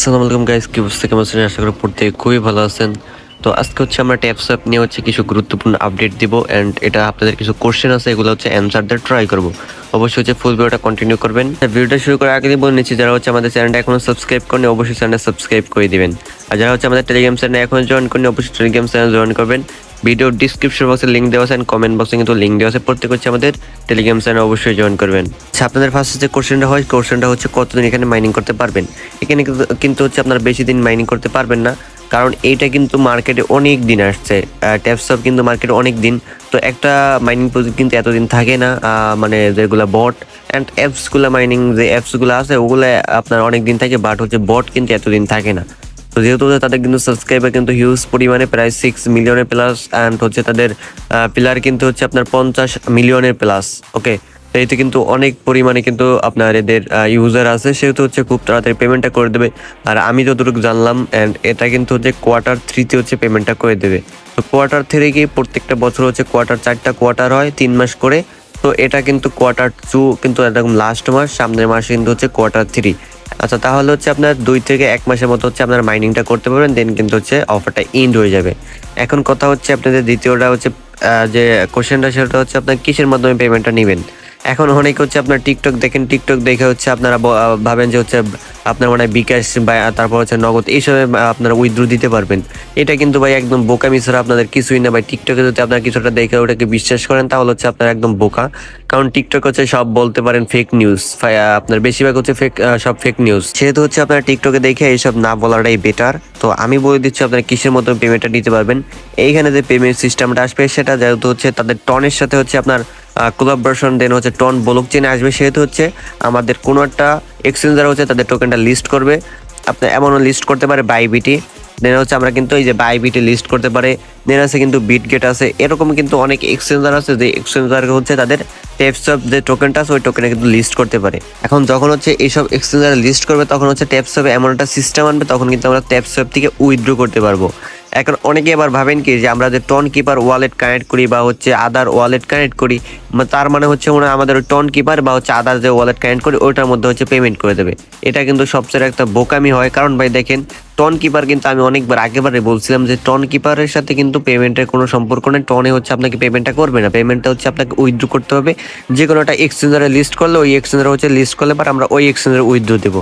আসসালামু আলাইকুম গাইস কি অবস্থা, কেমন আছেন? আশা করি পড়তে খুবই ভালো আছেন। তো আজকে হচ্ছে আমরা ট্যাপস অ্যাপ নিয়ে হচ্ছে কিছু গুরুত্বপূর্ণ আপডেট দিব অ্যান্ড এটা আপনাদের কিছু কোশ্চেন আছে, এগুলো হচ্ছে অ্যান্সার দিয়ে ট্রাই করব। অবশ্যই হচ্ছে ফুল ভিডিওটা কন্টিনিউ করবেন। ভিডিওটা শুরু করার আগে বলে নিচ্ছি, যারা হচ্ছে আমাদের চ্যানেলটা এখনও সাবস্ক্রাইব করেন অবশ্যই চ্যানেলটা সাবস্ক্রাইব করে দিবেন। আর যারা হচ্ছে আমাদের টেলিগ্রাম চ্যানেল এখন জয়েন করেন অবশ্যই টেলিগ্রাম চ্যানেল জয়েন করবেন। ভিডিও ডিসক্রিপশন বক্সে লিঙ্ক দেওয়া আছে অ্যান্ড কমেন্ট বক্সে কিন্তু লিঙ্ক দেওয়া আছে। প্রত্যেক হচ্ছে আমাদের টেলিগ্রাম চ্যানেল অবশ্যই জয়েন করবেন। আচ্ছা আপনাদের ফার্স্ট যে কোশ্চেনটা হয় কোশ্চেনটা হচ্ছে কতদিন এখানে মাইনিং করতে পারবেন? এখানে কিন্তু- কিন্তু হচ্ছে আপনারা বেশি দিন মাইনিং করতে পারবেন না, কারণ এইটা কিন্তু মার্কেটে অনেক দিন আসছে। ট্যাপসপ কিন্তু মার্কেটে অনেক দিন। তো একটা মাইনিং প্রজেক্ট কিন্তু এতদিন থাকে না মানে যেগুলো বট অ্যান্ড অ্যাপসগুলো মাইনিং যে অ্যাপসগুলো আছে, ওগুলো আপনার অনেক দিন থাকে বাট হচ্ছে বট কিন্তু এতদিন থাকে না। তো যেহেতু তাদের কিন্তু সাবস্ক্রাইবার কিন্তু হিউজ পরিমাণে, প্রায় সিক্স মিলিয়নের প্লাস অ্যান্ড হচ্ছে তাদের পিলার কিন্তু হচ্ছে আপনার পঞ্চাশ মিলিয়নের প্লাস ওকে তো এতে কিন্তু অনেক পরিমাণে কিন্তু আপনার এদের ইউজার আছে, সেহেতু হচ্ছে খুব তাড়াতাড়ি পেমেন্টটা করে দেবে। আর আমি যতটুকু জানলাম অ্যান্ড এটা কিন্তু হচ্ছে কোয়ার্টার থ্রিতে হচ্ছে পেমেন্টটা করে দেবে। তো কোয়ার্টার থ্রি কি প্রত্যেকটা বছর হচ্ছে কোয়ার্টার চারটা কোয়ার্টার হয়, তিন মাস করে। তো এটা কিন্তু কোয়ার্টার টু কিন্তু একদম লাস্ট মাস, সামনের মাসে কিন্তু হচ্ছে কোয়ার্টার থ্রি আচ্ছা তাহলে হচ্ছে আপনার দুই থেকে এক মাসের মতো হচ্ছে আপনার মাইনিংটা করতে পারবেন দেন কিন্তু হচ্ছে অফারটা এন্ড হয়ে যাবে। এখন কথা হচ্ছে আপনাদের দ্বিতীয়টা হচ্ছে যে কোশ্চেনটা সেটা হচ্ছে আপনার কিসের মাধ্যমে পেমেন্টটা নেবেন? এখন অনেক হচ্ছে আপনার টিকটক দেখেন টিকটক দেখে হচ্ছে আপনারা ভাবেন যে হচ্ছে আপনার মানে বিকাশ বা তারপর হচ্ছে নগদ, এইসবে আপনারা উইথড্র দিতে পারবেন। এটা কিন্তু ভাই একদম বোকামি ছাড়া আপনাদের কিছুই না ভাই। টিকটকে যদি আপনারা কিছুটা দেখে ওটাকে বিশ্বাস করেন, তাহলে হচ্ছে আপনার একদম বোকা। কারণ টিকটক হচ্ছে সব বলতে পারেন ফেক নিউজ আপনার বেশিরভাগ হচ্ছে ফেক সব ফেক নিউজ সেহেতু হচ্ছে আপনার টিকটকে দেখে এইসব না বলাটাই বেটার তো আমি বলে দিচ্ছি আপনার কিসের মতো পেমেন্টটা নিতে পারবেন। এইখানে যে পেমেন্ট সিস্টেমটা আসবে, সেটা যেহেতু হচ্ছে তাদের টনের সাথে হচ্ছে আপনার কোলাবরেশন দেন হচ্ছে টন ব্লক চেনে আসবে। সেহেতু হচ্ছে আমাদের কোনো একটা এক্সচেঞ্জার হচ্ছে তাদের টোকেনটা লিস্ট করবে। আপনার এমনও লিস্ট করতে পারে বাইবিটি দেন হচ্ছে আমরা কিন্তু এই যে বাইবিটি লিস্ট করতে পারে। দেন আছে কিন্তু বিট গেট আছে। এরকম কিন্তু অনেক এক্সচেঞ্জার আছে। যে এক্সচেঞ্জার হচ্ছে তাদের ট্যাপসঅপ যে টোকেনটা আছে, ওই টোকেনে কিন্তু লিস্ট করতে পারে। এখন যখন হচ্ছে এইসব এক্সচেঞ্জার লিস্ট করবে, তখন হচ্ছে টেপস ট্যাপসঅপে এমন একটা সিস্টেম আনবে, তখন কিন্তু আমরা ট্যাপসঅপ থেকে উইথড্র করতে পারব। এখন অনেকে আবার ভাবেন কি যে আমরা যে টন কিপার ওয়ালেট কানেক্ট করি বা হচ্ছে আদার ওয়ালেট কানেক্ট করি তার মানে হচ্ছে মনে আমাদের টন কিপার বা হচ্ছে আদার যে ওয়ালেট কানেক্ট করি, ওইটার মধ্যে হচ্ছে পেমেন্ট করে দেবে। এটা কিন্তু সবচেয়ে একটা বোকামি হয়। কারণ ভাই দেখেন টন কিপার কিন্তু আমি অনেকবার আগেবারে বলছিলাম যে টন কিপারের সাথে কিন্তু পেমেন্টের কোনো সম্পর্ক নেই। টনে হচ্ছে আপনাকে পেমেন্টটা করবে না। পেমেন্টটা হচ্ছে আপনাকে উইথড্র করতে হবে। যে কোনো একটা এক্সচেঞ্জারে লিস্ট করলে ওই এক্সচেঞ্জারে হচ্ছে লিস্ট করলে পর আমরা ওই এক্সচেঞ্জারে উইথড্র দেবো।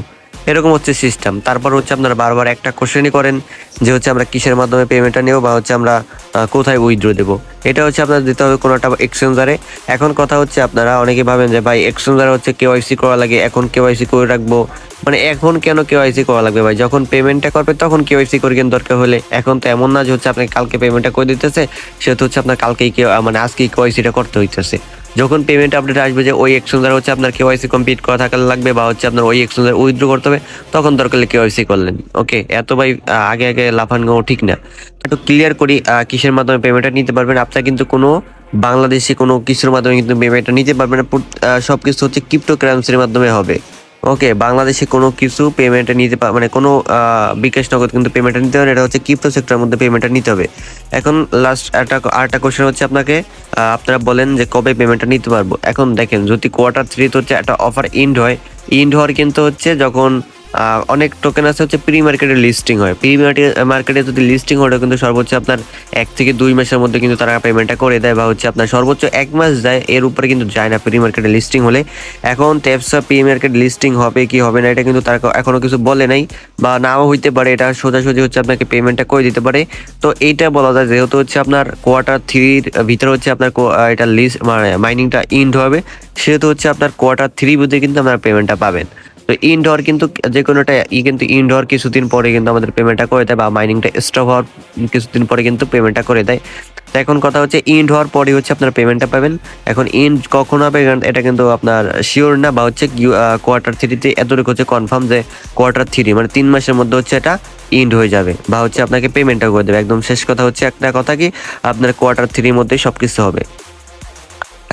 এরকম হচ্ছে সিস্টেম তারপর হচ্ছে আপনারা বারবার একটা কোশ্চেনই করেন যে হচ্ছে আমরা কিসের মাধ্যমে পেমেন্টটা নেব বা হচ্ছে আমরা কোথায় উইথড্র দেবো। এটা হচ্ছে আপনার দিতে হবে কোনো একটা এক্সচেঞ্জারে এখন কথা হচ্ছে আপনারা অনেকে ভাবেন যে, ভাই এক্সচেঞ্জারে হচ্ছে কেওয়াইসি করা লাগে, এখন কেওয়াইসি করে রাখব। মানে এখন কেন কেওয়াইসি করা লাগবে ভাই? যখন পেমেন্টটা করবে তখন কেওয়াইসি করে কিন্তু দরকার হলে। এখন তো এমন না যে হচ্ছে আপনাকে কালকে পেমেন্টটা করে দিতেছে, সেহেতু হচ্ছে আপনার কালকেই মানে আজকেই কেওয়াইসিটা করতে হইতেছে। যখন পেমেন্ট আপডেট আসবে যে ওই এক্সচেঞ্জার হচ্ছে আপনার কেওয়াইসি কমপ্লিট করা থাকা লাগবে বা হচ্ছে আপনার ওই এক্সচেঞ্জার উইথড্র করতে হবে, তখন দরকার কেওয়াইসি করলেন। ওকে এত ভাই আগে আগে লাফানো ঠিক না। একটু ক্লিয়ার করি কিসের মাধ্যমে পেমেন্টটা নিতে পারবেন? আপনার কিন্তু কোনো বাংলাদেশি কোনো কিছুর মাধ্যমে কিন্তু পেমেন্টটা নিতে পারবেন সব কিছু হচ্ছে ক্রিপ্টো কারেন্সির মাধ্যমে হবে। ওকে, বাংলাদেশে কোনো কিছু পেমেন্টে নিতে মানে কোনো বিকাশ নগদ কিন্তু পেমেন্টটা নিতে হবে এটা হচ্ছে ক্রিপ্টো সেক্টরের মধ্যে পেমেন্টটা নিতে হবে। এখন লাস্ট একটা আরেকটা কোশ্চেন হচ্ছে আপনাকে আপনারা বলেন যে কবে পেমেন্টটা নিতে পারব। এখন দেখেন, যদি কোয়ার্টার থ্রি তো হচ্ছে একটা অফার ইন্ড হয় ইন্ড হওয়ার কিন্তু হচ্ছে যখন অনেক টোকেন আছে হচ্ছে প্রি মার্কেটে লিস্টিং হয়। প্রি মার্কেটে যদি লিস্টিং হয় কিন্তু সর্বোচ্চ আপনার এক থেকে দুই মাসের মধ্যে কিন্তু তারা পেমেন্টটা করে দেয় বা হচ্ছে আপনার সর্বোচ্চ এক মাস যায়, এর উপরে কিন্তু যায় না প্রি মার্কেটে লিস্টিং হলে। এখন ট্যাপসা প্রি মার্কেট লিস্টিং হবে কি হবে না, এটা কিন্তু তারা এখনও কিছু বলে নাই বা নাও হইতে পারে, এটা সোজাসুজি হচ্ছে আপনাকে পেমেন্টটা করে দিতে পারে। তো এইটা বলা যায় যেহেতু হচ্ছে আপনার কোয়ার্টার থ্রির ভিতরে হচ্ছে আপনার এটা লিস্ট মানে মাইনিংটা ইন্ড হবে, সেহেতু হচ্ছে আপনার কোয়ার্টার থ্রি বুঝে কিন্তু আপনার পেমেন্টটা পাবেন। তো ইনডোর কিন্তু যে কোনোটা ই কিন্তু ইনডোর কিছুদিন পরে কিন্তু আমাদের পেমেন্টটা করে দেয় বা মাইনিংটা স্টপ হওয়ার কিছুদিন পরে কিন্তু পেমেন্টটা করে দেয়। তো এখন কথা হচ্ছে ইন্ড হওয়ার পরে হচ্ছে আপনার পেমেন্টটা পাবেন। এখন ইন্ড কখন হবে এটা কিন্তু আপনার শিওর না বা হচ্ছে কোয়ার্টার থ্রিতে এতটুকু হচ্ছে কনফার্ম যে কোয়ার্টার থ্রি মানে তিন মাসের মধ্যে হচ্ছে এটা ইন্ড হয়ে যাবে বা হচ্ছে আপনাকে পেমেন্টটা করে দেবে। একদম শেষ কথা হচ্ছে একটা কথা কি, আপনার কোয়ার্টার থ্রির মধ্যেই সব কিছু হবে।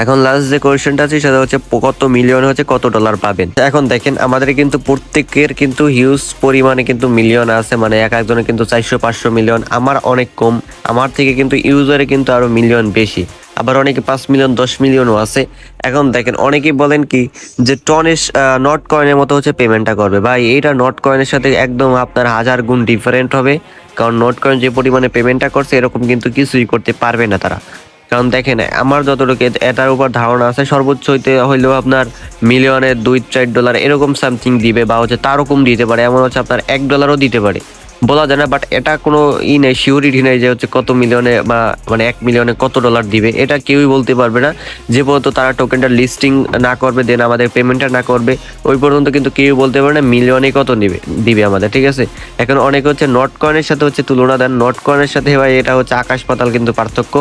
এখন লাস্ট যে কোয়েশ্চেনটা আছে, সেটা হচ্ছে কত মিলিয়ন হচ্ছে, কত ডলার পাবেন? এখন দেখেন, আমাদের কিন্তু প্রত্যেকের কিন্তু হিউজ পরিমাণে কিন্তু মিলিয়ন আছে মানে এক একজনের কিন্তু চারশো, পাঁচশো মিলিয়ন আমার অনেক কম, আমার থেকে কিন্তু ইউজারে কিন্তু আরও মিলিয়ন বেশি। আবার অনেকে পাঁচ মিলিয়ন দশ মিলিয়নও আছে। এখন দেখেন, অনেকেই বলেন কি যে টনের নট কয়েনের মতো হচ্ছে পেমেন্টটা করবে। ভাই, এইটা নট কয়েনের সাথে একদম আপনার হাজার গুণ ডিফারেন্ট হবে। কারণ নট কয়েন যে পরিমাণে পেমেন্টটা করছে, এরকম কিন্তু কিছুই করতে পারবে না তারা। কারণ দেখেন, আমার যতটুকু এটার উপর ধারণা আছে, সর্বোচ্চ হইতে হইলেও আপনার মিলিয়নের দুই চার ডলার এরকম সামথিং দিবে বা হচ্ছে তারকম দিতে পারে, এমন হচ্ছে আপনার এক ডলারও দিতে পারে। বলা যায় না বাট এটা কোনো ই নেই সিউরিটি নেই যে হচ্ছে কত মিলিয়নে বা মানে এক মিলিয়নে কত ডলার দিবে। এটা কেউই বলতে পারবে না। যে পর্যন্ত তারা টোকেনটা লিস্টিং না করবে দেন আমাদের পেমেন্টটা না করবে, ওই পর্যন্ত কিন্তু কেউ বলতে পারবে না মিলিয়নে কত নিবে, দিবে আমাদের, ঠিক আছে? এখন অনেকে হচ্ছে নট কয়েনের সাথে হচ্ছে তুলনা দেন। নট কয়েনের সাথে ভাই এটা হচ্ছে আকাশ পাতাল কিন্তু পার্থক্য।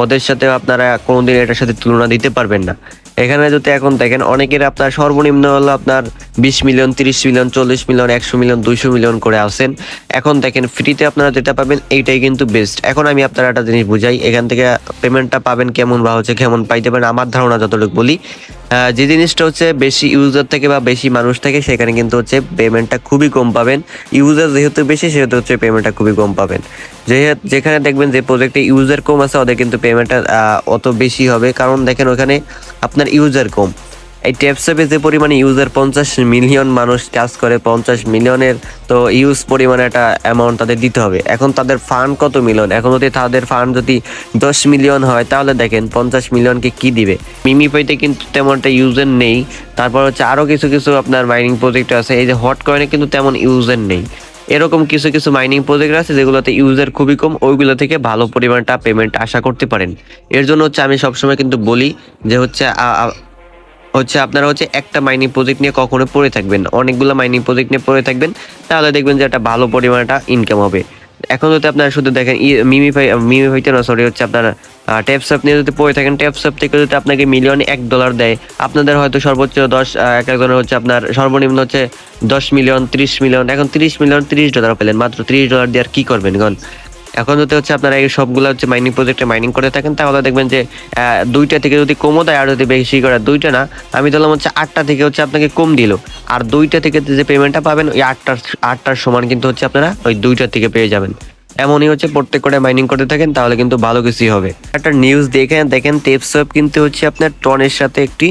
ওদের সাথে আপনারা কোনোদিন এটার সাথে তুলনা দিতে পারবেন না। এখানে যদি এখন দেখেন, অনেকের আপনার সর্বনিম্ন হলো আপনার বিশ মিলিয়ন, তিরিশ মিলিয়ন, চল্লিশ মিলিয়ন, একশো মিলিয়ন, দুইশো মিলিয়ন করে আসেন এখন দেখেন ফ্রিতে আপনারা যেটা পাবেন, এইটাই কিন্তু বেস্ট এখন আমি আপনারা একটা জিনিস বুঝাই, এখান থেকে পেমেন্টটা পাবেন কেমন বা হচ্ছে কেমন পাইতে পারেন, আমার ধারণা যতটুকু বলি। যে জিনিসটা হচ্ছে বেশি ইউজার থেকে বা বেশি মানুষ থেকে, সেখানে কিন্তু হচ্ছে পেমেন্টটা খুবই কম পাবেন। ইউজার যেহেতু বেশি, সেহেতু হচ্ছে পেমেন্টটা খুবই কম পাবেন। যেহেতু যেখানে দেখবেন যে প্রজেক্টে ইউজার কম আছে, ওদের কিন্তু পেমেন্টটা অত বেশি হবে। কারণ দেখেন ওখানে আপনার ইউজার কম। এই ট্যাপসঅ্যাপে যে পরিমাণে ইউজার পঞ্চাশ মিলিয়ন মানুষ কাজ করে, পঞ্চাশ মিলিয়নের তো ইউজ পরিমাণে একটা অ্যামাউন্ট তাদের দিতে হবে। এখন তাদের ফান্ড কত মিলিয়ন এখন যদি তাদের ফান্ড যদি দশ মিলিয়ন হয়, তাহলে দেখেন পঞ্চাশ মিলিয়নকে কি দিবে? মিমি পাইতে কিন্তু তেমন একটা ইউজার নেই। তারপর হচ্ছে আরও কিছু কিছু আপনার মাইনিং প্রজেক্ট আছে, এই যে হট কয়েনে কিন্তু তেমন ইউজার নেই। এরকম কিছু কিছু মাইনিং প্রজেক্ট আছে যেগুলোতে ইউজার খুবই কম, ওইগুলো থেকে ভালো পরিমাণটা পেমেন্ট আশা করতে পারেন। এর জন্য হচ্ছে আমি সবসময় কিন্তু বলি যে হচ্ছে হচ্ছে আপনারা হচ্ছে একটা মাইনিং প্রজেক্ট নিয়ে কখনো পড়ে থাকবেন। অনেকগুলো মাইনিং প্রজেক্ট নিয়ে পড়ে থাকবেন, তাহলে দেখবেন যে একটা ভালো পরিমাণ একটা ইনকাম হবে। এখন যদি আপনারা শুধু দেখেন মিমিফাই মিমিফাইতে না সরি হচ্ছে আপনারা ট্যাপসঅ্যাপ নিয়ে যদি পড়ে থাকেন ট্যাপসঅ্যাপ থেকে যদি আপনাকে মিলিয়নে এক ডলার দেয়, আপনাদের হয়তো সর্বোচ্চ দশ এক একজনের হচ্ছে আপনার সর্বনিম্ন হচ্ছে দশ মিলিয়ন ত্রিশ মিলিয়ন এখন তিরিশ মিলিয়ন তিরিশ ডলার পেলেন, মাত্র তিরিশ ডলার দিয়ে আর কি করবেন? গন এখন যদি হচ্ছে আপনারা এই সবগুলো হচ্ছে মাইনিং প্রজেক্টে মাইনিং করে থাকেন, তাহলে দেখবেন যে দুইটা থেকে যদি কমও দেয় আর যদি বেশি করে, দুইটা না, আমি ধরলাম হচ্ছে আটটা থেকে হচ্ছে আপনাকে কম দিল। আর দুইটা থেকে যে পেমেন্টটা পাবেন, ওই আটটার আটটার সমান কিন্তু হচ্ছে আপনারা ওই দুইটা থেকে পেয়ে যাবেন। এমনই হচ্ছে প্রত্যেক করে মাইনিং করতে থাকেন, তাহলে কিন্তু ভালো কিছুই হবে। একটা নিউজ দেখেন দেখেন টেপসপ কিন্তু হচ্ছে আপনার টনের সাথে একটি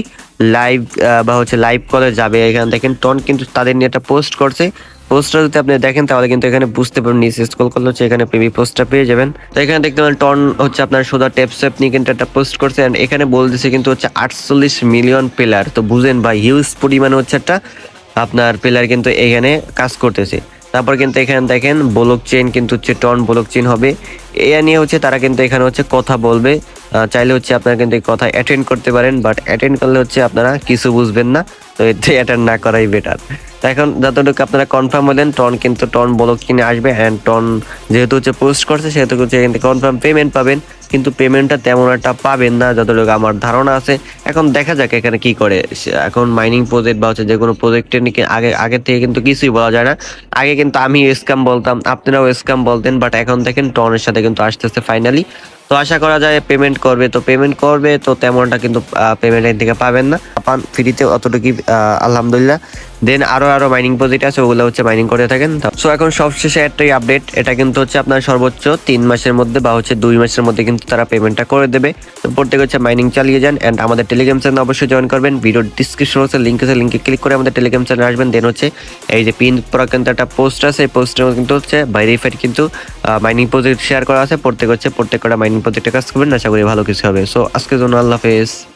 লাইভ বা হচ্ছে লাইভ কলে যাবে। এখানে দেখেন টন কিন্তু তাদের নিয়ে একটা পোস্ট করছে। পোস্টটা যদি আপনি দেখেন, তাহলে কিন্তু এখানে বুঝতে পারবেন নিচে স্ক্রল করলে হচ্ছে এখানে পেবি পোস্টটা পেয়ে যাবেন। তো এখানে দেখতে পাবেন টন হচ্ছে আপনার সোজা টেপসেপ নিয়ে কিন্তু একটা পোস্ট করছে। And এখানে বলতেছে কিন্তু হচ্ছে আটচল্লিশ মিলিয়ন প্লেয়ার তো বুঝেন ভাই হিউজ পরিমাণে হচ্ছে একটা আপনার প্লেয়ার কিন্তু এখানে কাজ করতেছে। তারপর কিন্তু এখানে দেখেন ব্লক চেন কিন্তু হচ্ছে টন ব্লক চেন হবে। এ নিয়ে হচ্ছে তারা কিন্তু এখানে হচ্ছে কথা বলবে। চাইলে হচ্ছে আপনারা কিন্তু কথা অ্যাটেন্ড করতে পারেন বাট অ্যাটেন্ড করলে হচ্ছে আপনারা কিছু বুঝবেন না। তো এতে অ্যাটেন্ড না করাই বেটার তো এখন যতটুকু আপনারা কনফার্ম হলেন টন কিন্তু টন ব্লক কিনে আসবে অ্যান্ড টন যেহেতু হচ্ছে পোস্ট করছে, সেহেতু হচ্ছে থেকে কনফার্ম পেমেন্ট পাবেন। কিন্তু পেমেন্টটা তেমন একটা পাবেন না, যতটুকু আমার ধারণা আছে। এখন দেখা যাক এখানে কি করে। এখন মাইনিং প্রজেক্ট বা হচ্ছে যে কোনো প্রজেক্টের নিয়ে আগে আগে থেকে কিন্তু কিছুই বলা যায় না। আগে কিন্তু আমি স্ক্যাম বলতাম, আপনারাও স্ক্যাম বলতেন বাট এখন দেখেন টনের সাথে কিন্তু আসতেছে ফাইনালি তো আশা করা যায় পেমেন্ট করবে। তো পেমেন্ট করবে, তো তেমনটা কিন্তু পেমেন্ট থেকে পাবেন না। পান ফ্রিতে অতটুকুই আলহামদুলিল্লাহ। দেন আরও আরও মাইনিং প্রজেক্ট আছে, ওগুলো হচ্ছে মাইনিং করে থাকেন। সো এখন সবশেষে একটাই আপডেট এটা কিন্তু হচ্ছে আপনার সর্বোচ্চ তিন মাসের মধ্যে বা হচ্ছে দুই মাসের মধ্যে কিন্তু তারা পেমেন্টটা করে দেবে। তো প্রত্যেক হচ্ছে মাইনিং চালিয়ে যান অ্যান্ড আমাদের টেলিগ্রাম চ্যানেল অবশ্যই জয়েন করবেন। ভিডিও ডিসক্রিপশন হচ্ছে লিঙ্ক আছে লিঙ্কে ক্লিক করে আমাদের টেলিগ্রাম চ্যানেল আসবেন। দেন হচ্ছে এই যে পিন পরা কিন্তু একটা পোস্ট আছে, এই পোস্টের কিন্তু হচ্ছে ভেরিফাইড কিন্তু মাইনিং প্রজেক্ট শেয়ার করা আছে। প্রত্যেক হচ্ছে প্রত্যেক কটা মাইনিং প্রজেক্টে কাজ করবেন আশা করি ভালো কিছু হবে। সো আজকের জন্য আল্লাহ হাফেজ।